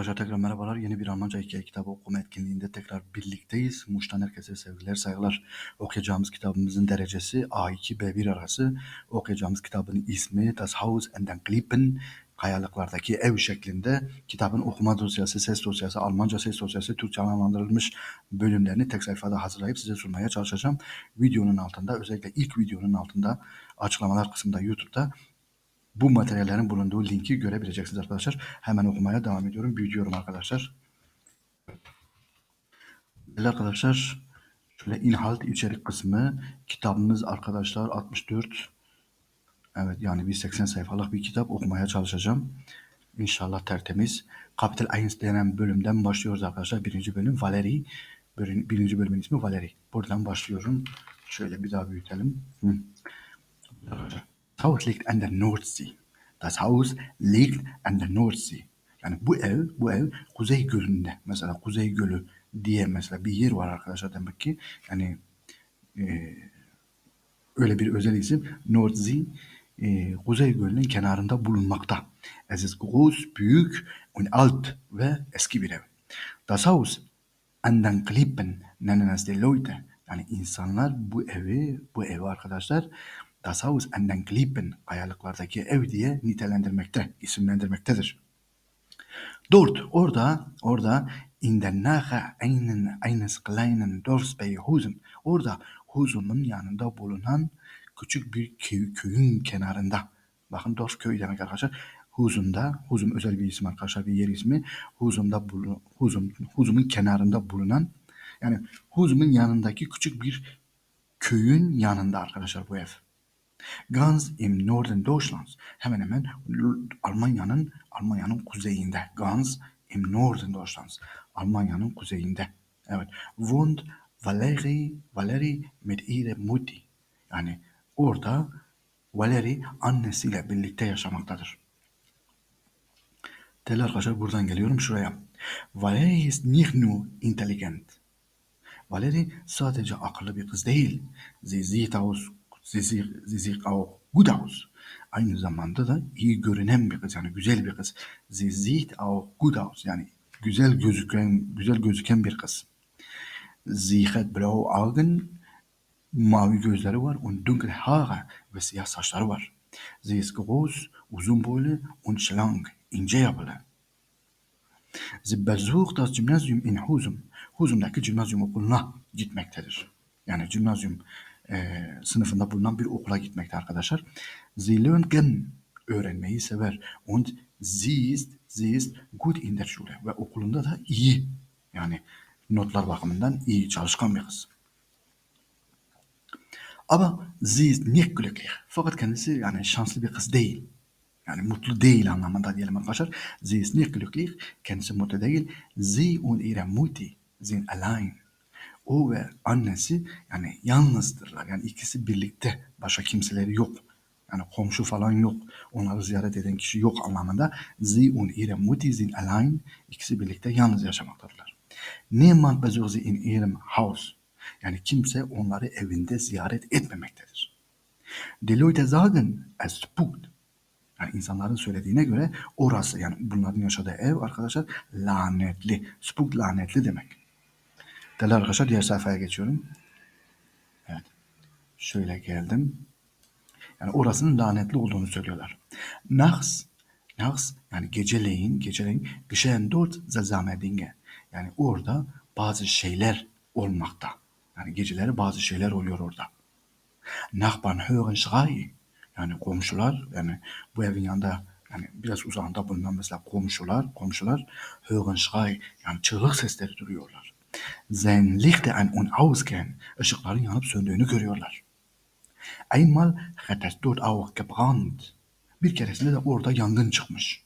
arkadaşlar tekrar merhabalar. Yeni bir Almanca hikaye kitabı okuma etkinliğinde tekrar birlikteyiz. Muş'tan herkese sevgiler, saygılar. Okuyacağımız kitabımızın derecesi A2, B1 arası. Okuyacağımız kitabın ismi Das Haus in den Klippen. Kayalıklardaki ev şeklinde kitabın okuma dosyası, ses dosyası, Almanca ses dosyası, Türkçe anlamlandırılmış bölümlerini tek sayfada hazırlayıp size sunmaya çalışacağım. Videonun altında özellikle ilk videonun altında açıklamalar kısmında YouTube'da bu materyallerin bulunduğu linki görebileceksiniz arkadaşlar. Hemen okumaya devam ediyorum. Büyütüyorum arkadaşlar. Değerli arkadaşlar şöyle inhalt içerik kısmı kitabımız arkadaşlar 64 evet yani bir 80 sayfalık bir kitap okumaya çalışacağım. İnşallah tertemiz. Kapital 1 denen bölümden başlıyoruz arkadaşlar. Birinci bölüm Valeri. Birinci bölümün ismi Valeri. Buradan başlıyorum. Şöyle bir daha büyütelim. Hı. Haus liegt an der Nordsee. Das Haus liegt an der Nordsee. Yani bu ev, bu ev Kuzey Gölü'nde. Mesela Kuzey Gölü diye mesela bir yer var arkadaşlar demek ki. Yani e, öyle bir özel isim. Nordsee e, Kuzey Gölü'nün kenarında bulunmakta. Es ist groß, büyük und alt ve eski bir ev. Das Haus an den Klippen nennen es die Leute. Yani insanlar bu evi, bu evi arkadaşlar Das Haus an den Klippen, ev diye nitelendirmekte, isimlendirmektedir. Dort, orada, orada in der Nähe einen, eines kleinen Dorfs bei Husum, orada Husum'un yanında bulunan küçük bir köy, köyün kenarında. Bakın Dorf köy demek arkadaşlar. Huzum'da, Huzum özel bir isim arkadaşlar, bir yer ismi. Huzum'da bulun, Huzum, Huzum'un kenarında bulunan, yani Huzum'un yanındaki küçük bir köyün yanında arkadaşlar bu ev. Ganz im Norden Deutschlands. Hemen hemen Almanya'nın Almanya'nın kuzeyinde. Ganz im Norden Deutschlands. Almanya'nın kuzeyinde. Evet. Wohnt Valeri, Valeri mit ihrer Mutti. Yani orada Valeri annesiyle birlikte yaşamaktadır. Değerli arkadaşlar buradan geliyorum şuraya. Valeri ist nicht nur intelligent. Valeri sadece akıllı bir kız değil. Sie sieht aus Sie sieht auch gut aus. Aynı zamanda da iyi görünen bir kız yani güzel bir kız. Sie sieht auch gut aus yani güzel gözüken güzel gözüken bir kız. Sie hat blaue Augen mavi gözleri var und dunkle Haare ve siyah saçları var. Sie ist groß, uzun boylu und schlank, ince yapılı. Sie besucht das Gymnasium in Husum. Husum'daki gimnazyum okuluna gitmektedir. Yani gimnazyum e, sınıfında bulunan bir okula gitmekte arkadaşlar. Sie lernen öğrenmeyi sever. Und sie ist, sie ist gut in der Schule. Ve okulunda da iyi. Yani notlar bakımından iyi, çalışkan bir kız. Ama sie ist nicht glücklich. Fakat kendisi yani şanslı bir kız değil. Yani mutlu değil anlamında diyelim arkadaşlar. Sie ist nicht glücklich. Kendisi mutlu değil. Sie und ihre Mutti sind allein o ve annesi yani yalnızdırlar. Yani ikisi birlikte. Başka kimseleri yok. Yani komşu falan yok. Onları ziyaret eden kişi yok anlamında. Sie und ihre Mutti sind allein. İkisi birlikte yalnız yaşamaktadırlar. Niemand besucht sie in ihrem Haus. Yani kimse onları evinde ziyaret etmemektedir. Die Leute sagen, es spukt. Yani insanların söylediğine göre orası yani bunların yaşadığı ev arkadaşlar lanetli. Spuk lanetli demek. Değerli arkadaşlar diğer sayfaya geçiyorum. Evet. Şöyle geldim. Yani orasının lanetli olduğunu söylüyorlar. Nachts, nachts yani geceleyin, geceleyin geschehen dort seltsame Dinge. Yani orada bazı şeyler olmakta. Yani geceleri bazı şeyler oluyor orada. Nachbarn hören Schrei. Yani komşular, yani bu evin yanında yani biraz uzağında bulunan mesela komşular, komşular hören Schrei. Yani çığlık sesleri duyuyorlar sein Lichter an und ausgehen, ışıkların yanıp söndüğünü görüyorlar. Einmal hat es dort auch gebrannt. Bir keresinde de orada yangın çıkmış.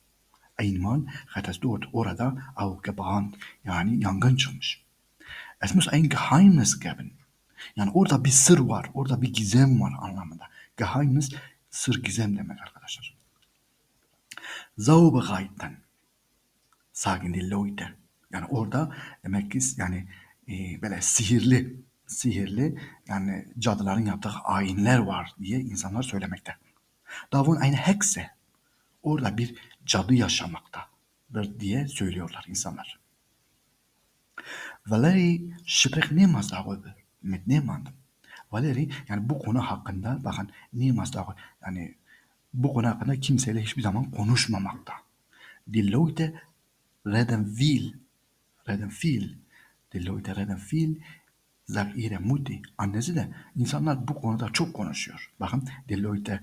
Einmal hat es dort orada auch gebrannt. Yani yangın çıkmış. Es muss ein Geheimnis geben. Yani orada bir sır var, orada bir gizem var anlamında. Geheimnis, sır gizem demek arkadaşlar. Zauberreiten, sagen die Leute. Yani orada demek ki yani e, böyle sihirli sihirli yani cadıların yaptığı ayinler var diye insanlar söylemekte. Davun aynı hekse orada bir cadı yaşamakta. diye söylüyorlar insanlar. Valeri spricht niemals darüber. Mit niemandem. Valeri yani bu konu hakkında bakın niemals darüber. Yani bu konu hakkında kimseyle hiçbir zaman konuşmamakta. Die Leute. Reden viel. Die Leute reden viel. Sagt ihre Mutti. Annesi de insanlar bu konuda çok konuşuyor. Bakın die Leute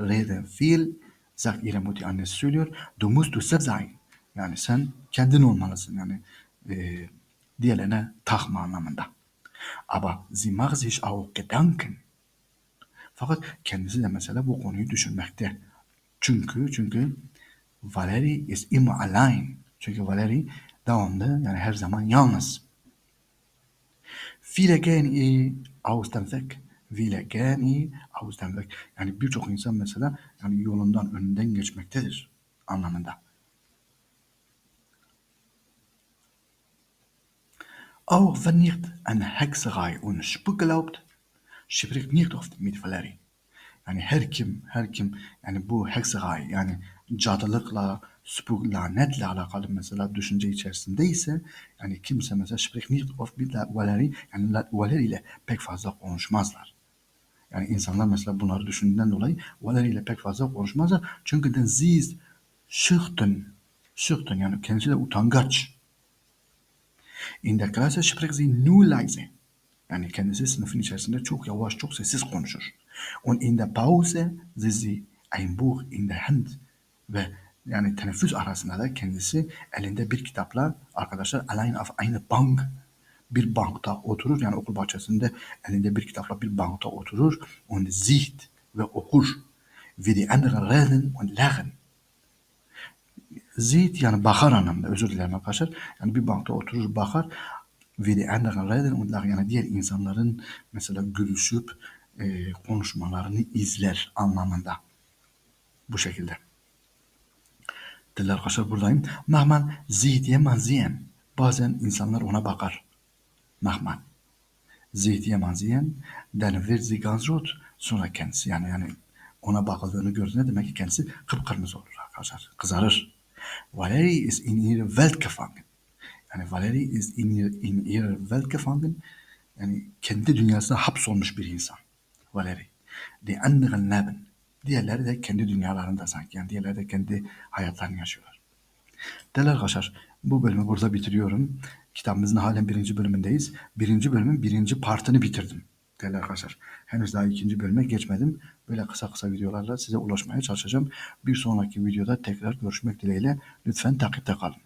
reden viel. Sagt ihre Mutti. Annesi söylüyor. Du musst du sein. Yani sen kendin olmalısın. Yani e, diğerlerine takma anlamında. Aber sie macht sich auch Gedanken. Fakat kendisi de mesela bu konuyu düşünmekte. Çünkü çünkü Valeri is immer allein. Çünkü Valeri devamlı yani her zaman yalnız. Viele gehen ihr aus dem Weg. Viele gehen ihr aus dem Weg. Yani birçok insan mesela yani yolundan önünden geçmektedir anlamında. Auch wenn nicht an Hexerei und Spuk glaubt, spricht nicht oft mit Valeri. Yani her kim, her kim yani bu hexeray yani cadılıkla, spuk, lanetle alakalı mesela düşünce içerisindeyse yani kimse mesela spricht nicht oft mit Valeri yani Valeri ile pek fazla konuşmazlar. Yani insanlar mesela bunları düşündüğünden dolayı Valeri ile pek fazla konuşmazlar. Çünkü den sie ist schüchtern. Schüchtern yani kendisi de utangaç. In der Klasse spricht sie nur leise. Yani kendisi sınıfın içerisinde çok yavaş, çok sessiz konuşur. Und in der Pause sieht sie ein Buch in der Hand ve yani teneffüs arasında da kendisi elinde bir kitapla arkadaşlar allein auf eine Bank bir bankta oturur. Yani okul bahçesinde elinde bir kitapla bir bankta oturur und sieht ve okur. Wie die anderen reden und lachen. Sieht yani bakar anlamda özür dilerim arkadaşlar. Yani bir bankta oturur bakar wie die anderen reden und lachen. Yani diğer insanların mesela gülüşüp e, konuşmalarını izler anlamında. Bu şekilde. Değerli arkadaşlar buradayım. Mahman sieht jemand sehen. Bazen insanlar ona bakar. Mahman. Sieht jemand sehen. Dann wird sie ganz rot. Sonra kendisi yani yani ona bakıldığını gördüğünde demek ki kendisi kıpkırmızı olur arkadaşlar. Kızarır. Valerie ist in ihre Welt gefangen. Yani Valerie ist in, ihre, in ihre Welt gefangen. Yani kendi dünyasına hapsolmuş bir insan. Valeri. Die anderen leben. Diğerleri de kendi dünyalarında sanki. Yani diğerleri de kendi hayatlarını yaşıyorlar. Değerli arkadaşlar bu bölümü burada bitiriyorum. Kitabımızın halen birinci bölümündeyiz. Birinci bölümün birinci partını bitirdim. Değerli arkadaşlar henüz daha ikinci bölüme geçmedim. Böyle kısa kısa videolarla size ulaşmaya çalışacağım. Bir sonraki videoda tekrar görüşmek dileğiyle. Lütfen takipte kalın.